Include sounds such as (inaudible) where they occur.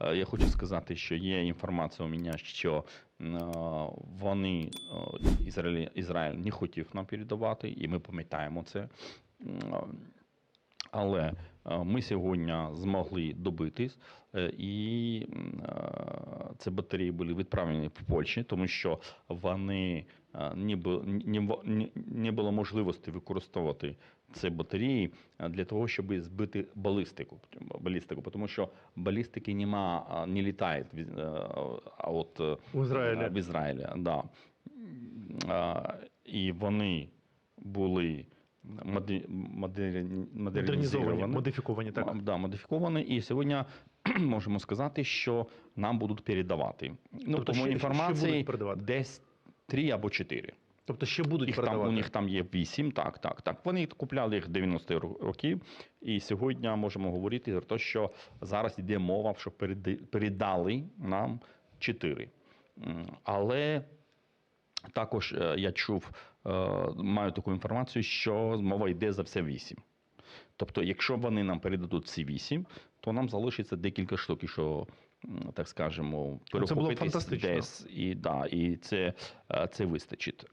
Е, Я хочу сказати, що є інформація у мене, що е, вони е, Ізраїль, Ізраїль не хотів нам передавати, і ми пам'ятаємо це. Але ми сьогодні змогли добитись, е, і е, ці батареї були відправлені в Польщі, тому що вони е, не, було можливості використовувати ці батареї е, для того, щоб збити балістику. балістику тому що балістики нема, не літає, е, от е, У Ізраїлі. в Ізраїлі, да. І вони були модерні- Модернізовані, модифіковані, так. Да, модифіковані. І сьогодні (clears throat) можемо сказати, що нам будуть передавати. Ну, Тобто тому ще інформації передавати? десь три або чотири. Тобто ще будуть Їх там, у них там є вісім, так, так, так. Вони купляли їх 90 ро- років. І сьогодні можемо говорити про те, що зараз йде мова, що передали нам чотири. Але також е, я чув, е, маю таку інформацію, що мова йде за все вісім. Тобто, якщо вони нам передадуть ці вісім, то нам залишиться декілька штук, і що, так скажемо, Ну, це було десь. І, да, і це, е, це вистачить.